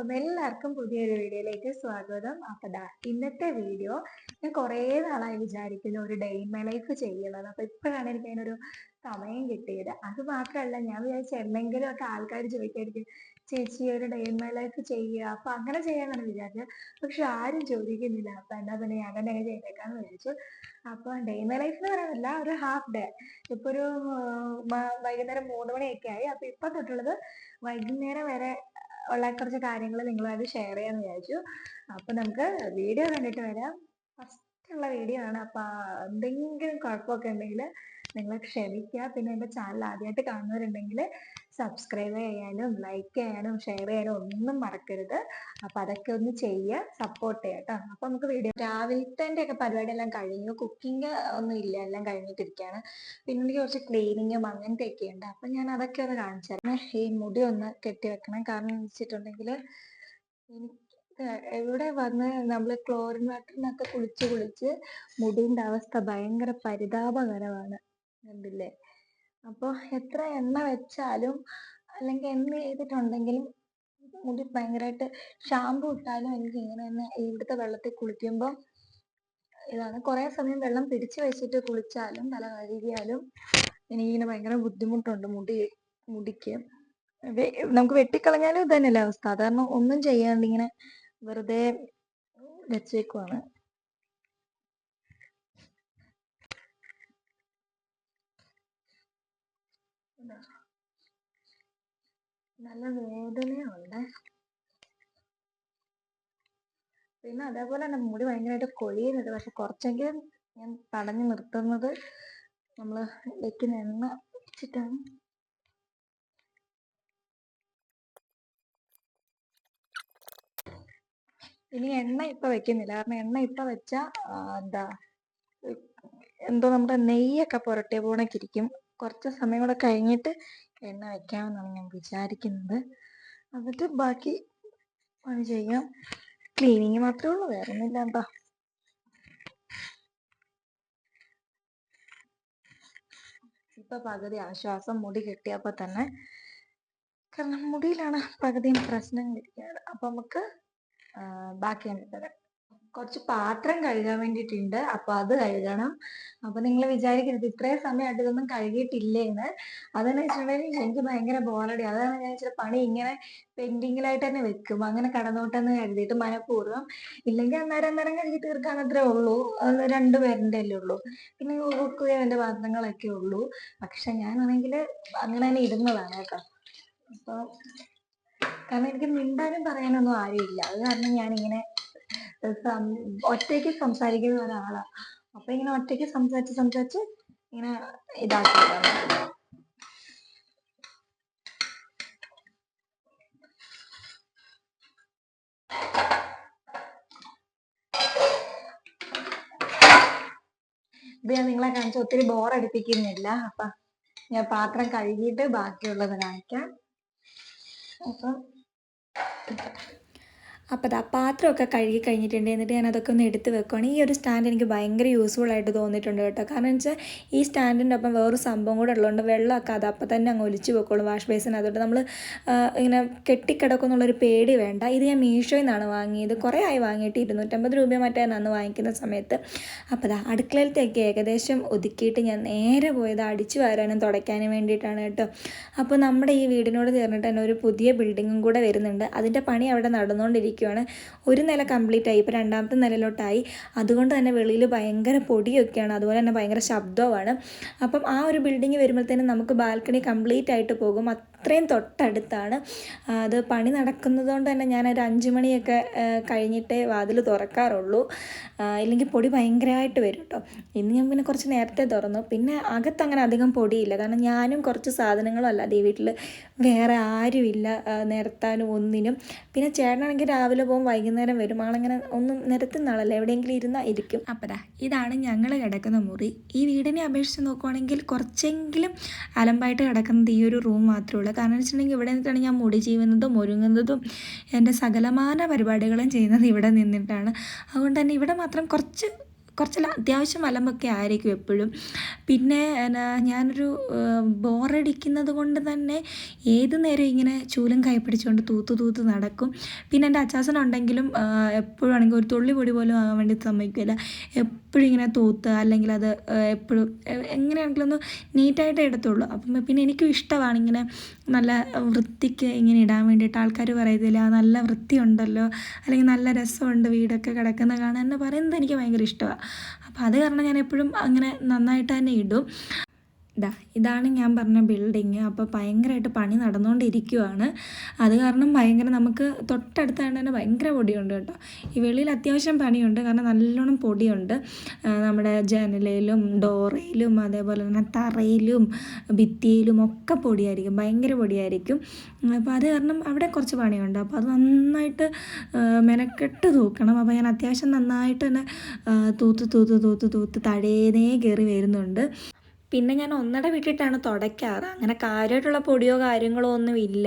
അപ്പം എല്ലാവർക്കും പുതിയൊരു വീഡിയോയിലേക്ക് സ്വാഗതം. അപ്പം ദാ ഇന്നത്തെ വീഡിയോ ഞാൻ കുറേ നാളായി വിചാരിക്കുന്നു ഒരു ഡേ ഇൻ മൈ ലൈഫ് ചെയ്യണമെന്ന് അപ്പം ഇപ്പോഴാണ് എനിക്ക് അതിനൊരു സമയം കിട്ടിയത്. അത് മാത്രമല്ല ഞാൻ വിചാരിച്ച എന്തെങ്കിലും ഒക്കെ ആൾക്കാർ ചോദിക്കായിരിക്കും ചേച്ചി ഒരു ഡേ ഇൻ മൈ ലൈഫ് ചെയ്യുക. അപ്പം അങ്ങനെ ചെയ്യാമെന്നാണ് വിചാരിച്ചത്. പക്ഷെ ആരും ചോദിക്കുന്നില്ല. അപ്പം എന്നാൽ പിന്നെ ഞാൻ തന്നെ അങ്ങനെ ചെയ്തേക്കാന്ന് വിചാരിച്ചു. അപ്പോൾ ഡേ ഇൻ മൈ ലൈഫ് എന്ന് പറയുന്നില്ല ഒരു ഹാഫ് ഡേ ഇപ്പോൾ ഒരു വൈകുന്നേരം മൂന്ന് മണിയൊക്കെ ആയി. അപ്പോൾ ഇപ്പം തൊട്ടുള്ളത് വൈകുന്നേരം വരെ ഉള്ള കുറച്ച് കാര്യങ്ങൾ നിങ്ങളുമായിട്ട് ഷെയർ ചെയ്യാന്ന് വിചാരിച്ചു. അപ്പൊ നമുക്ക് വീഡിയോ കണ്ടിട്ട് വരാം. ഫസ്റ്റ് ഉള്ള വീഡിയോ ആണ്. അപ്പൊ എന്തെങ്കിലും കുഴപ്പമൊക്കെ ഉണ്ടെങ്കിൽ നിങ്ങൾ ക്ഷമിക്കുക പിന്നെ എന്റെ ചാനൽ ആദ്യമായിട്ട് കാണുന്നവരുണ്ടെങ്കിൽ സബ്സ്ക്രൈബ് ചെയ്യാനും ലൈക്ക് ചെയ്യാനും ഷെയർ ചെയ്യാനും ഒന്നും മറക്കരുത്. അപ്പൊ അതൊക്കെ ഒന്ന് ചെയ്യുക സപ്പോർട്ട് ചെയ്യുക കേട്ടോ അപ്പൊ നമുക്ക് വീഡിയോ രാവിലത്തെ ഒക്കെ പരിപാടി എല്ലാം കഴിഞ്ഞു. കുക്കിംഗ് ഒന്നും ഇല്ല എല്ലാം കഴിഞ്ഞിട്ടിരിക്കുകയാണ് പിന്നെ എനിക്ക് കുറച്ച് ക്ലീനിങ്ങും അങ്ങനത്തെ ഒക്കെ ഉണ്ട്. അപ്പൊ ഞാൻ അതൊക്കെ ഒന്ന് കാണിച്ചു ഈ മുടി ഒന്ന് കെട്ടി വെക്കണം. കാരണം എന്ന് വെച്ചിട്ടുണ്ടെങ്കിൽ എവിടെ വന്ന് നമ്മൾ ക്ലോറിൻ വാട്ടറിനൊക്കെ കുളിച്ച് കുളിച്ച് മുടിന്റെ അവസ്ഥ ഭയങ്കര പരിതാപകരമാണ്. കണ്ടില്ലേ? അപ്പോൾ എത്ര എണ്ണ വെച്ചാലും അല്ലെങ്കിൽ എന്ത് ചെയ്തിട്ടുണ്ടെങ്കിലും മുടി ഭയങ്കരമായിട്ട് ഷാമ്പു ഇട്ടാലും എനിക്ക് ഇങ്ങനെ തന്നെ ഇവിടുത്തെ വെള്ളത്തിൽ കുളിക്കുമ്പോൾ ഇതാണ്. കുറേ സമയം വെള്ളം പിടിച്ചു വെച്ചിട്ട് കുളിച്ചാലും തല കഴുകിയാലും എനിക്കിങ്ങനെ ഭയങ്കര ബുദ്ധിമുട്ടുണ്ട് മുടി മുടിക്ക്. നമുക്ക് നമുക്ക് വെട്ടിക്കളഞ്ഞാലും ഇത് തന്നെയല്ലേ അവസ്ഥ. കാരണം ഒന്നും ചെയ്യാണ്ട് ഇങ്ങനെ വെറുതെ വെച്ചേക്കുവാണ്. നല്ല വേദനയുണ്ട്. പിന്നെ അതേപോലെ തന്നെ മുടി ഭയങ്കരമായിട്ട് കൊഴിയുന്നുണ്ട് പക്ഷെ കുറച്ചെങ്കിലും ഞാൻ തടഞ്ഞു നിർത്തുന്നത് നമ്മൾ വെക്കുന്ന എണ്ണ വെച്ചിട്ടാണ്. ഇനി എണ്ണ ഇപ്പൊ വെക്കുന്നില്ല. കാരണം എണ്ണ ഇപ്പൊ വെച്ചാ എന്താ എന്തോ നമ്മുടെ നെയ്യൊക്കെ പുരട്ടിയ പോണൊക്കെ ഇരിക്കും കുറച്ച് സമയം കൂടെ കഴിഞ്ഞിട്ട് എണ്ണ വെക്കാമെന്നാണ് ഞാൻ വിചാരിക്കുന്നത്. എന്നിട്ട് ബാക്കി പണി ചെയ്യാം. ക്ലീനിങ് മാത്രമേ ഉള്ളൂ വേറെ ഒന്നുമില്ല എന്താ ഇപ്പൊ പകുതി ആശ്വാസം മുടി കിട്ടിയപ്പോ തന്നെ. കാരണം മുടിയിലാണ് പകുതിയും പ്രശ്നങ്ങൾ ഇരിക്കുന്നത്. അപ്പൊ നമുക്ക് ബാക്കി വരാം കുറച്ച് പാത്രം കഴുകാൻ വേണ്ടിയിട്ടുണ്ട്. അപ്പൊ അത് കഴുകണം. അപ്പൊ നിങ്ങൾ വിചാരിക്കരുത് ഇത്രയും സമയമായിട്ട് ഇതൊന്നും കഴുകിയിട്ടില്ലേന്ന്. അതെന്ന് വെച്ചിട്ടുണ്ടെങ്കിൽ എനിക്ക് ഭയങ്കര ബോറടി അതാണ് ഞാൻ ഇച്ചിരി പണി ഇങ്ങനെ പെൻഡിങ്ങിലായിട്ട് തന്നെ വെക്കും. അങ്ങനെ കടന്നോട്ടെന്ന് കരുതിയിട്ട് മനഃപൂർവം. ഇല്ലെങ്കിൽ അന്നേരം അന്നേരം കഴുകി തീർക്കാൻ അത്രേ ഉള്ളൂ. രണ്ടുപേരുടെ അല്ലേ ഉള്ളൂ. പിന്നെ കുക്ക് എന്റെ പാത്രങ്ങളൊക്കെ ഉള്ളൂ. പക്ഷെ ഞാനാണെങ്കിൽ അങ്ങനെ തന്നെ ഇരുന്നതാണ് കേട്ടോ. അപ്പൊ കാരണം എനിക്ക് മിണ്ടാനും പറയാനൊന്നും ആരുമില്ല. അത് കാരണം ഞാനിങ്ങനെ സം- ഒറ്റയ്ക്ക് സംസാരിക്കുന്ന ഒരാളാ. അപ്പൊ ഇങ്ങനെ ഒറ്റയ്ക്ക് സംസാരിച്ച് സംസാരിച്ച് ഇങ്ങനെ ഇതാക്കി ഇത് ഞാൻ നിങ്ങളെ കാണിച്ച ഒത്തിരി ബോറടിപ്പിക്കുന്നില്ല അപ്പൊ ഞാൻ പാത്രം കഴുകിയിട്ട് ബാക്കിയുള്ളത് കാണിക്കാം. അപ്പം അപ്പോൾ അതാ പാത്രമൊക്കെ കഴുകി കഴിഞ്ഞിട്ടുണ്ട്. എന്നിട്ട് ഞാൻ അതൊക്കെ ഒന്ന് എടുത്ത് വെക്കുകയാണ് ഈ ഒരു സ്റ്റാൻഡ് എനിക്ക് ഭയങ്കര യൂസ്ഫുൾ ആയിട്ട് തോന്നിയിട്ടുണ്ട് കേട്ടോ. കാരണം വെച്ചാൽ ഈ സ്റ്റാൻഡിന്റെ ഒപ്പം വേറൊരു സംഭവം കൂടെ ഉള്ളതുകൊണ്ട് വെള്ളമൊക്കെ അത് അപ്പം തന്നെ അങ്ങ് ഒലിച്ച് പോയിക്കോളും വാഷ് ബേസിന്. അതുകൊണ്ട് നമ്മൾ ഇങ്ങനെ കെട്ടിക്കിടക്കും എന്നുള്ളൊരു പേടി വേണ്ട. ഇത് ഞാൻ മീഷോയിൽ നിന്നാണ് വാങ്ങിയത്. കുറേ ആയി വാങ്ങിയിട്ട് ഇരുന്നൂറ്റമ്പത് രൂപ മറ്റേ അന്ന് വാങ്ങിക്കുന്ന സമയത്ത്. അപ്പോൾ അതാ അടുക്കളയിലത്തേക്ക് ഏകദേശം ഒതുക്കിയിട്ട് ഞാൻ നേരെ പോയത് അടിച്ചു വരാനും തുടയ്ക്കാനും വേണ്ടിയിട്ടാണ് കേട്ടോ. അപ്പോൾ നമ്മുടെ ഈ വീടിനോട് ചേർന്നിട്ട് തന്നെ ഒരു പുതിയ ബിൽഡിങ്ങും കൂടെ വരുന്നുണ്ട്. അതിന്റെ പണി അവിടെ നടന്നുകൊണ്ടിരിക്കുകയാണ് ഒരു നില കംപ്ലീറ്റ് ആയി. ഇപ്പോൾ രണ്ടാമത്തെ നിലയിലോട്ടായി. അതുകൊണ്ട് തന്നെ വെളിയിൽ ഭയങ്കര പൊടിയൊക്കെയാണ്. അതുപോലെ തന്നെ ഭയങ്കര ശബ്ദവുമാണ്. അപ്പം ആ ഒരു ബിൽഡിങ് വരുമ്പോഴത്തേനും നമുക്ക് ബാൽക്കണി കംപ്ലീറ്റ് ആയിട്ട് പോകും. അത്രയും തൊട്ടടുത്താണ്. അത് പണി നടക്കുന്നതുകൊണ്ട് തന്നെ ഞാൻ ഒരു അഞ്ച് മണിയൊക്കെ കഴിഞ്ഞിട്ടേ വാതിൽ തുറക്കാറുള്ളൂ. ഇല്ലെങ്കിൽ പൊടി ഭയങ്കരമായിട്ട് വരും കേട്ടോ ഇന്ന് ഞാൻ പിന്നെ കുറച്ച് നേരത്തെ തുറന്നു. പിന്നെ അകത്ത് അങ്ങനെ അധികം പൊടിയില്ല. കാരണം ഞാനും കുറച്ച് സാധനങ്ങളും അല്ലാതെ ഈ വീട്ടിൽ വേറെ ആരുമില്ല നിരത്താനും ഒന്നിനും. പിന്നെ ചേട്ടനാണെങ്കിൽ രാവിലെ പോകും വൈകുന്നേരം വരും. ആളങ്ങനെ ഒന്നും നിരത്തുന്ന ആളല്ല. എവിടെയെങ്കിലും ഇരുന്നാൽ ഇരിക്കും. അപ്പതാ ഇതാണ് ഞങ്ങൾ കിടക്കുന്ന മുറി. ഈ വീടിനെ അപേക്ഷിച്ച് നോക്കുവാണെങ്കിൽ കുറച്ചെങ്കിലും അലമ്പായിട്ട് കിടക്കുന്നത് ഈ ഒരു റൂം മാത്രമേ ഉള്ളൂ. കാരണം എന്ന് വെച്ചിട്ടുണ്ടെങ്കിൽ ഇവിടെ നിന്നിട്ടാണ് ഞാൻ മുടി ചെയ്യുന്നതും ഒരുങ്ങുന്നതും എന്റെ സകലമാന പരിപാടികളും ചെയ്യുന്നത് ഇവിടെ നിന്നിട്ടാണ്. അതുകൊണ്ട് തന്നെ ഇവിടെ മാത്രം കുറച്ച് കുറച്ച് അത്യാവശ്യം അലമ്പൊക്കെ ആയിരിക്കും എപ്പോഴും. പിന്നെ ഞാനൊരു ബോറടിക്കുന്നത് കൊണ്ട് തന്നെ ഏത് നേരം ഇങ്ങനെ ചൂലും കൈ പിടിച്ചുകൊണ്ട് തൂത്ത് തൂത്ത് നടക്കും. പിന്നെ എന്റെ അച്ചാസനുണ്ടെങ്കിലും എപ്പോഴും ആണെങ്കിൽ ഒരു തുള്ളി പൊടി പോലും ആകാൻ വേണ്ടി സമ്മതിക്കില്ല എപ്പോഴും ഇങ്ങനെ തൂത്ത് അല്ലെങ്കിൽ അത് എപ്പോഴും എങ്ങനെയാണെങ്കിലും ഒന്ന് നീറ്റായിട്ടേ എടുത്തുള്ളൂ അപ്പം പിന്നെ എനിക്കും ഇഷ്ടമാണ് ഇങ്ങനെ നല്ല വൃത്തിക്ക് ഇങ്ങനെ ഇടാൻ വേണ്ടിയിട്ട്. ആൾക്കാർ പറയത്തില്ല നല്ല വൃത്തിയുണ്ടല്ലോ അല്ലെങ്കിൽ നല്ല രസമുണ്ട് വീടൊക്കെ കിടക്കുന്ന കാണാൻ എന്ന് പറയുന്നത് എനിക്ക് ഭയങ്കര ഇഷ്ടമാണ്. അപ്പോൾ അത് കാരണം ഞാൻ എപ്പോഴും അങ്ങനെ നന്നായിട്ട് തന്നെ ഇടും. ഇതാ ഇതാണ് ഞാൻ പറഞ്ഞ ബിൽഡിങ് അപ്പോൾ ഭയങ്കരമായിട്ട് പണി നടന്നുകൊണ്ടിരിക്കുവാണ് അത് കാരണം ഭയങ്കര നമുക്ക് തൊട്ടടുത്തായിട്ട് തന്നെ ഭയങ്കര പൊടിയുണ്ട് കേട്ടോ. ഈ വെളിയിൽ അത്യാവശ്യം പണിയുണ്ട്. കാരണം നല്ലോണം പൊടിയുണ്ട്. നമ്മുടെ ജനലയിലും ഡോറയിലും അതേപോലെ തന്നെ തറയിലും ഭിത്തിയിലും ഒക്കെ പൊടിയായിരിക്കും. ഭയങ്കര പൊടിയായിരിക്കും. അപ്പോൾ അത് കാരണം അവിടെ കുറച്ച് പണിയുണ്ട്. അപ്പോൾ അത് നന്നായിട്ട് മെനക്കെട്ട് തൂക്കണം. അപ്പോൾ ഞാൻ അത്യാവശ്യം നന്നായിട്ട് തന്നെ തൂത്ത് തൂത്ത് തൂത്ത് തൂത്ത് തഴേനേ കയറി വരുന്നുണ്ട്. പിന്നെ ഞാൻ ഒന്നട വിട്ടിട്ടാണ് തുടയ്ക്കാറ്. അങ്ങനെ കാര്യമായിട്ടുള്ള പൊടിയോ കാര്യങ്ങളോ ഒന്നും ഇല്ല.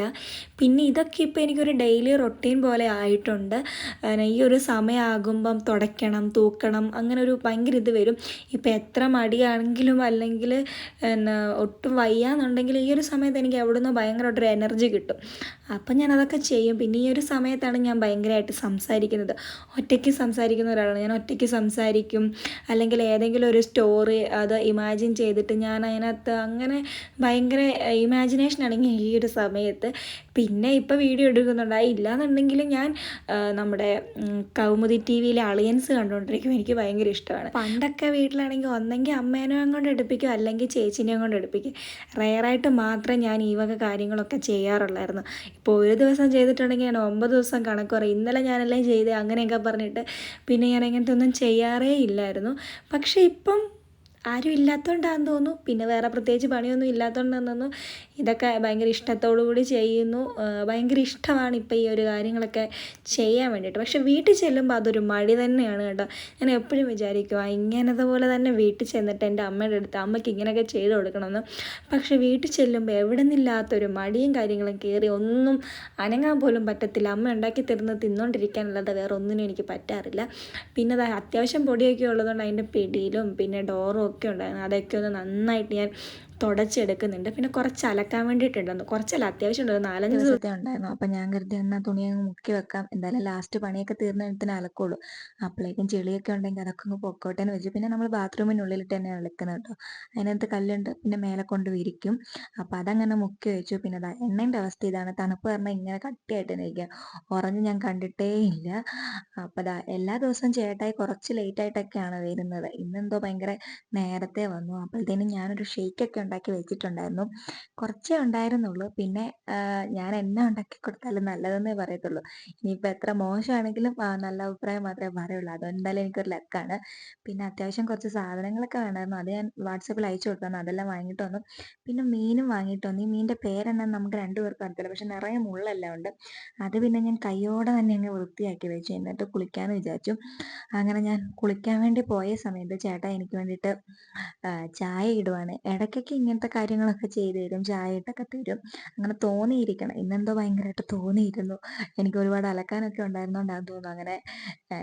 പിന്നെ ഇതൊക്കെ ഇപ്പോൾ എനിക്കൊരു ഡെയിലി റൊട്ടീൻ പോലെ ആയിട്ടുണ്ട്. ഈ ഒരു സമയമാകുമ്പം തുടയ്ക്കണം തൂക്കണം അങ്ങനെ ഒരു ഭയങ്കര ഇത് വരും. ഇപ്പം എത്ര മടിയാണെങ്കിലും അല്ലെങ്കിൽ എന്നാ ഒട്ടും വയ്യാന്നുണ്ടെങ്കിൽ ഈ ഒരു സമയത്ത് എനിക്ക് എവിടെ നിന്ന് ഭയങ്കരമായിട്ടൊരു എനർജി കിട്ടും. അപ്പം ഞാൻ അതൊക്കെ ചെയ്യും. പിന്നെ ഈ ഒരു സമയത്താണ് ഞാൻ ഭയങ്കരമായിട്ട് സംസാരിക്കുന്നത്. ഒറ്റയ്ക്ക് സംസാരിക്കുന്ന ഒരാളാണ്. ഞാൻ ഒറ്റയ്ക്ക് സംസാരിക്കും. അല്ലെങ്കിൽ ഏതെങ്കിലും ഒരു സ്റ്റോറി അത് ഇമാജിൻ ചെയ്തിട്ട് ഞാൻ അതിനകത്ത് അങ്ങനെ ഭയങ്കര ഇമാജിനേഷൻ അടങ്ങി ഈ ഒരു സമയത്ത്. പിന്നെ ഇപ്പോൾ വീഡിയോ എടുക്കുന്നുണ്ടായി ഇല്ലാന്നുണ്ടെങ്കിൽ ഞാൻ നമ്മുടെ കൗമുദി ടി വിയിലെ അളിയൻസ് കണ്ടുകൊണ്ടിരിക്കും എനിക്ക് ഭയങ്കര ഇഷ്ടമാണ്. പണ്ടൊക്കെ വീട്ടിലാണെങ്കിൽ ഒന്നെങ്കിൽ അമ്മേനെ കൊണ്ട് എടുപ്പിക്കും. അല്ലെങ്കിൽ ചേച്ചിനെയും കൊണ്ട് എടുപ്പിക്കും. റെയറായിട്ട് മാത്രമേ ഞാൻ ഈ വക കാര്യങ്ങളൊക്കെ ചെയ്യാറുള്ളായിരുന്നു. ഇപ്പോൾ ഒരു ദിവസം ചെയ്തിട്ടുണ്ടെങ്കിൽ ഞാൻ ഒമ്പത് ദിവസം കണക്ക് പറയും. ഇന്നലെ ഞാനെല്ലാം ചെയ്ത് അങ്ങനെയൊക്കെ പറഞ്ഞിട്ട് പിന്നെ ഞാൻ അങ്ങനത്തെ ഒന്നും ചെയ്യാറേ ഇല്ലായിരുന്നു. പക്ഷേ ഇപ്പം ആരും ഇല്ലാത്തതുകൊണ്ടാണെന്ന് തോന്നുന്നു. പിന്നെ വേറെ പ്രത്യേകിച്ച് പണിയൊന്നും ഇല്ലാത്തതുകൊണ്ടാണെന്ന് തോന്നുന്നു ഇതൊക്കെ ഭയങ്കര ഇഷ്ടത്തോടു കൂടി ചെയ്യുന്നു ഭയങ്കര ഇഷ്ടമാണ് ഇപ്പോൾ ഈ ഒരു കാര്യങ്ങളൊക്കെ ചെയ്യാൻ വേണ്ടിയിട്ട്. പക്ഷെ വീട്ടിൽ ചെല്ലുമ്പോൾ അതൊരു മടി തന്നെയാണ് കേട്ടോ. ഞാൻ എപ്പോഴും വിചാരിക്കും ഇങ്ങനത്തെ പോലെ തന്നെ വീട്ടിൽ ചെന്നിട്ട് എന്റെ അമ്മയുടെ അടുത്ത് അമ്മയ്ക്ക് ഇങ്ങനെയൊക്കെ ചെയ്ത് കൊടുക്കണമെന്ന്. പക്ഷെ വീട്ടിൽ ചെല്ലുമ്പോൾ എവിടെ നിന്നില്ലാത്തൊരു മടിയും കാര്യങ്ങളും കയറി ഒന്നും അനങ്ങാൻ പോലും പറ്റത്തില്ല. അമ്മ ഉണ്ടാക്കി തരുന്നത് തിന്നുകൊണ്ടിരിക്കാനല്ലാതെ വേറെ ഒന്നിനും എനിക്ക് പറ്റാറില്ല. പിന്നെ അത്യാവശ്യം പൊടിയൊക്കെ ഉള്ളതുകൊണ്ട് അതിന്റെ പിടിയിലും പിന്നെ ഡോറും ഒക്കെ ഉണ്ടായിരുന്നു. അതൊക്കെ ഒന്ന് നന്നായിട്ട് ഞാൻ തുടച്ചെടുക്കുന്നുണ്ട്. പിന്നെ കുറച്ച് അലക്കാൻ വേണ്ടിയിട്ടുണ്ടായിരുന്നു കുറച്ചല്ല അത്യാവശ്യം ഉണ്ടായിരുന്നു നാലഞ്ച് ദിവസത്തെ ഉണ്ടായിരുന്നു. അപ്പം ഞാൻ കരുതി എന്നാൽ തുണി അങ്ങ് മുക്കി വെക്കാം. എന്തായാലും ലാസ്റ്റ് പണിയൊക്കെ തീർന്നിടത്തിന് അലക്കുള്ളൂ. അപ്പോഴേക്കും ചെളിയൊക്കെ ഉണ്ടെങ്കിൽ അതൊക്കെ അങ്ങ് പൊക്കോട്ടെ എന്ന് വെച്ചു പിന്നെ നമ്മൾ ബാത്റൂമിനുള്ളിലിട്ട് തന്നെ അലക്കുന്നത് കേട്ടോ. അതിനകത്ത് കല്ലുണ്ട്. പിന്നെ മേലെ കൊണ്ട് വിരിക്കും. അപ്പം അതങ്ങനെ മുക്കി വെച്ചു. പിന്നെ അതാ എണ്ണേന്റെ അവസ്ഥ ഇതാണ്. തണുപ്പ് പറഞ്ഞാൽ ഇങ്ങനെ കട്ടിയായിട്ട് നിൽക്കുക ഉറഞ്ഞ് ഞാൻ കണ്ടിട്ടേ ഇല്ല. അപ്പം അതാ എല്ലാ ദിവസവും ചേട്ടായി കുറച്ച് ലേറ്റ് ആയിട്ടൊക്കെയാണ് വരുന്നത്. ഇന്നെന്തോ ഭയങ്കര നേരത്തെ വന്നു. അപ്പോഴത്തേനും ഞാനൊരു ഷെയ്ക്കൊക്കെ ഉണ്ടാക്കി വെച്ചിട്ടുണ്ടായിരുന്നു. കുറച്ചേ ഉണ്ടായിരുന്നുള്ളൂ. പിന്നെ ഞാൻ എന്നെ ഉണ്ടാക്കി കൊടുത്താലും നല്ലതെന്നേ പറയത്തുള്ളൂ. ഇനിയിപ്പോൾ എത്ര മോശമാണെങ്കിലും നല്ല അഭിപ്രായം മാത്രമേ പറയുള്ളൂ. അതെന്തായാലും എനിക്കൊരു ലക്കാണ്. പിന്നെ അത്യാവശ്യം കുറച്ച് സാധനങ്ങളൊക്കെ വേണമായിരുന്നു. അത് ഞാൻ വാട്സപ്പിൽ അയച്ചു കൊടുത്തു അതെല്ലാം വാങ്ങിയിട്ട് വന്നു. പിന്നെ മീനും വാങ്ങിയിട്ട് വന്നു. ഈ മീനിന്റെ പേരെണ്ണം നമുക്ക് രണ്ടുപേർക്കും അറിയത്തില്ല. പക്ഷെ നിറയെ മുള്ളെല്ലാം ഉണ്ട്. അത് പിന്നെ ഞാൻ കയ്യോടെ തന്നെ അങ്ങ് വൃത്തിയാക്കി വെച്ചു. എന്നിട്ട് കുളിക്കാമെന്ന് വിചാരിച്ചു. അങ്ങനെ ഞാൻ കുളിക്കാൻ വേണ്ടി പോയ സമയത്ത് ചേട്ടാ എനിക്ക് വേണ്ടിയിട്ട് ചായ ഇടുവാണ്. ഇടയ്ക്കൊക്കെ ഇങ്ങനത്തെ കാര്യങ്ങളൊക്കെ ചെയ്തു തരും ചായ ഇട്ടൊക്കെ തരും. അങ്ങനെ തോന്നിയിരിക്കണം. ഇന്നെന്തോ ഭയങ്കരമായിട്ട് തോന്നിയിരുന്നു. എനിക്ക് ഒരുപാട് അലക്കാനൊക്കെ ഉണ്ടായിരുന്നോണ്ടാന്ന് തോന്നുന്നു. അങ്ങനെ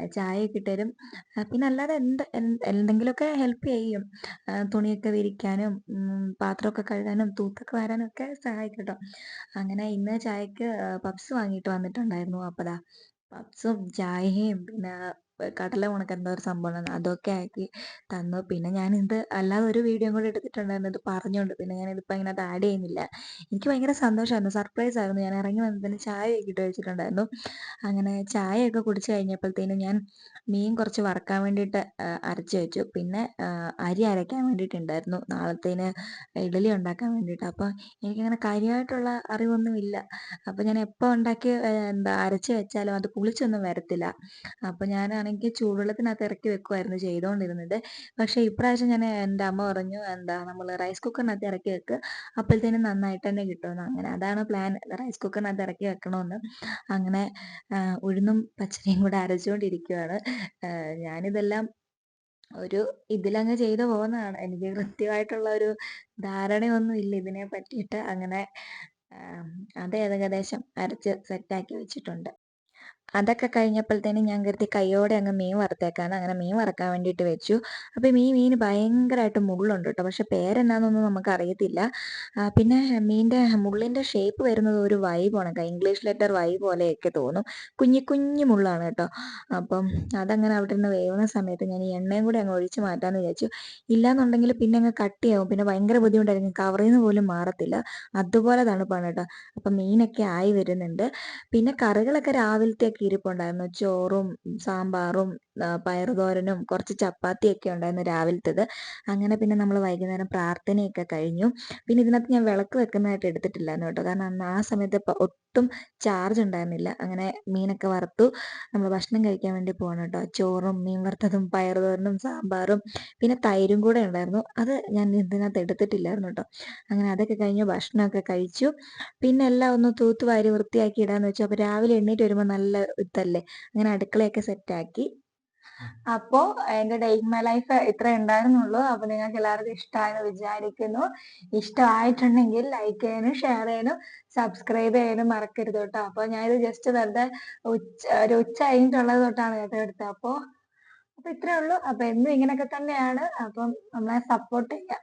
ചായയൊക്കെ ഇട്ടുതരും പിന്നെ അല്ലാതെ എന്ത് എന്തെങ്കിലുമൊക്കെ ഹെൽപ്പ് ചെയ്യും. തുണിയൊക്കെ വിരിക്കാനും പാത്രമൊക്കെ കഴുകാനും തൂത്തൊക്കെ വരാനും ഒക്കെ സഹായിക്കും കേട്ടോ അങ്ങനെ ഇന്ന് ചായക്ക് പപ്സ് വാങ്ങിയിട്ട് വന്നിട്ടുണ്ടായിരുന്നു. അപ്പോൾ പപ്സും ചായയും പിന്നെ കടല ഉണക്ക എന്തോ ഒരു സംഭവം അതൊക്കെ ആക്കി തന്നു. പിന്നെ ഞാനിത് അല്ലാതെ ഒരു വീഡിയോ കൂടെ എടുത്തിട്ടുണ്ടായിരുന്നു. ഇത് പറഞ്ഞുകൊണ്ട് പിന്നെ ഞാനിതിപ്പോൾ അതിനകത്ത് ആഡ് ചെയ്യുന്നില്ല. എനിക്ക് ഭയങ്കര സന്തോഷമായിരുന്നു സർപ്രൈസ് ആയിരുന്നു. ഞാൻ ഇറങ്ങി വന്നതിന് ചായയൊക്കെ ഇട്ട് വെച്ചിട്ടുണ്ടായിരുന്നു അങ്ങനെ ചായയൊക്കെ കുടിച്ച് കഴിഞ്ഞപ്പോഴത്തേനും ഞാൻ മീൻ കുറച്ച് വറക്കാൻ വേണ്ടിയിട്ട് അരച്ച് വെച്ചു. പിന്നെ അരി അരയ്ക്കാൻ വേണ്ടിയിട്ടുണ്ടായിരുന്നു. നാളത്തേന് ഇഡലി ഉണ്ടാക്കാൻ വേണ്ടിയിട്ട്. അപ്പോൾ എനിക്കങ്ങനെ കാര്യമായിട്ടുള്ള അറിവൊന്നുമില്ല അപ്പോൾ ഞാൻ എപ്പോൾ ഉണ്ടാക്കി എന്താ അരച്ച് വെച്ചാലും അത് പുളിച്ചൊന്നും വരത്തില്ല. അപ്പോൾ ഞാനാണെങ്കിൽ ചൂടുവെള്ളത്തിനകത്ത് ഇറക്കി വെക്കുമായിരുന്നു ചെയ്തുകൊണ്ടിരുന്നത്. പക്ഷേ ഇപ്രാവശ്യം ഞാൻ എന്റെ അമ്മ പറഞ്ഞു എന്താ നമ്മൾ റൈസ് കുക്കറിനകത്ത് ഇറക്കി വെക്കുക അപ്പോഴത്തേനും നന്നായിട്ട് തന്നെ കിട്ടുമെന്ന്. അങ്ങനെ അതാണ് പ്ലാൻ റൈസ് കുക്കറിനകത്ത് ഇറക്കി വെക്കണമെന്ന്. അങ്ങനെ ഉഴുന്നും പച്ചരിയും കൂടെ അരച്ചുകൊണ്ടിരിക്കുകയാണ് ഞാനിതെല്ലാം ഒരു ഇതിലങ്ങ് ചെയ്തു പോകുന്നതാണ്. എനിക്ക് കൃത്യമായിട്ടുള്ള ഒരു ധാരണയൊന്നും ഇല്ല ഇതിനെ പറ്റിയിട്ട്. അങ്ങനെ അത് ഏകദേശം അരച്ച് സെറ്റാക്കി വെച്ചിട്ടുണ്ട്. അതൊക്കെ തന്നെ ഞാൻ കരുതി കൈയോടെ അങ്ങ് മീൻ വറുത്തേക്കാണ് അങ്ങനെ മീൻ വറക്കാൻ വേണ്ടിയിട്ട് വെച്ചു. അപ്പോൾ ഈ മീൻ ഭയങ്കരമായിട്ട് മുള്ളുണ്ട് കേട്ടോ. പക്ഷെ പേരെന്നാന്നൊന്നും നമുക്ക് അറിയത്തില്ല പിന്നെ മീന്റെ മുള്ളിന്റെ ഷേപ്പ് വരുന്നത് ഒരു വൈബാണ് കേട്ടോ ഇംഗ്ലീഷ് ലെറ്റർ വൈ പോലെയൊക്കെ തോന്നും. കുഞ്ഞു കുഞ്ഞു മുള്ളാണ് കേട്ടോ. അപ്പം അതങ്ങനെ അവിടെ നിന്ന് വേവുന്ന സമയത്ത് ഞാൻ ഈ എണ്ണയും കൂടി അങ്ങ് ഒഴിച്ച് മാറ്റാമെന്ന് വിചാരിച്ചു. ഇല്ലാന്നുണ്ടെങ്കിൽ പിന്നെ അങ്ങ് കട്ടിയാവും. പിന്നെ ഭയങ്കര ബുദ്ധിമുട്ടായിരിക്കും. കവറിൽ നിന്ന് പോലും മാറത്തില്ല. അതുപോലെ തണുപ്പാണ് കേട്ടോ. അപ്പം മീനൊക്കെ ആയി വരുന്നുണ്ട്. പിന്നെ കറികളൊക്കെ രാവിലത്തെയൊക്കെ ഇരിപ്പുണ്ടായിരുന്നു ചോറും സാമ്പാറും പയറുതോരനും കുറച്ച് ചപ്പാത്തിയൊക്കെ ഉണ്ടായിരുന്നു രാവിലത്തേത്. അങ്ങനെ പിന്നെ നമ്മൾ വൈകുന്നേരം പ്രാർത്ഥനയൊക്കെ കഴിഞ്ഞു. പിന്നെ ഇതിനകത്ത് ഞാൻ വിളക്ക് വെക്കുന്നതായിട്ട് എടുത്തിട്ടില്ലായിരുന്നു കേട്ടോ. കാരണം അന്ന് ആ സമയത്ത് ഒട്ടും ചാർജ് ഉണ്ടായിരുന്നില്ല. അങ്ങനെ മീനൊക്കെ വറുത്തു. നമ്മൾ ഭക്ഷണം കഴിക്കാൻ വേണ്ടി പോകണം കേട്ടോ. ചോറും മീൻ വറുത്തതും പയറുതോരനും സാമ്പാറും പിന്നെ തൈരും കൂടെ ഉണ്ടായിരുന്നു. അത് ഞാൻ ഇതിനകത്ത് എടുത്തിട്ടില്ലായിരുന്നു കേട്ടോ. അങ്ങനെ അതൊക്കെ കഴിഞ്ഞ് ഭക്ഷണമൊക്കെ കഴിച്ചു. പിന്നെ എല്ലാം ഒന്ന് തൂത്തുവാരി വൃത്തിയാക്കി ഇടാന്ന് വെച്ചു. അപ്പോൾ രാവിലെ എണ്ണീറ്റ് വരുമ്പോൾ നല്ല ഇതല്ലേ? അങ്ങനെ അടുക്കളയൊക്കെ സെറ്റാക്കി അപ്പോ എന്റെ ഡേറ്റ് മൈ ലൈഫ് ഇത്ര ഉണ്ടായിരുന്നുള്ളൂ. അപ്പൊ നിങ്ങൾക്ക് എല്ലാവർക്കും ഇഷ്ടമായെന്ന് വിചാരിക്കുന്നു. ഇഷ്ടമായിട്ടുണ്ടെങ്കിൽ ലൈക്ക് ചെയ്യാനും ഷെയർ ചെയ്യാനും സബ്സ്ക്രൈബ് ചെയ്യാനും മറക്കരുത് കേട്ടോ. അപ്പൊ ഞാനിത് ജസ്റ്റ് വെറുതെ ഉച്ച ഒരു ഉച്ച കഴിഞ്ഞിട്ടുള്ളത് തൊട്ടാണ് കേട്ടോ എടുത്തത്. അപ്പോ അപ്പൊ ഇത്രേ ഉള്ളൂ. അപ്പൊ എന്നും ഇങ്ങനെയൊക്കെ തന്നെയാണ്. അപ്പം നമ്മളെ സപ്പോർട്ട് ചെയ്യുക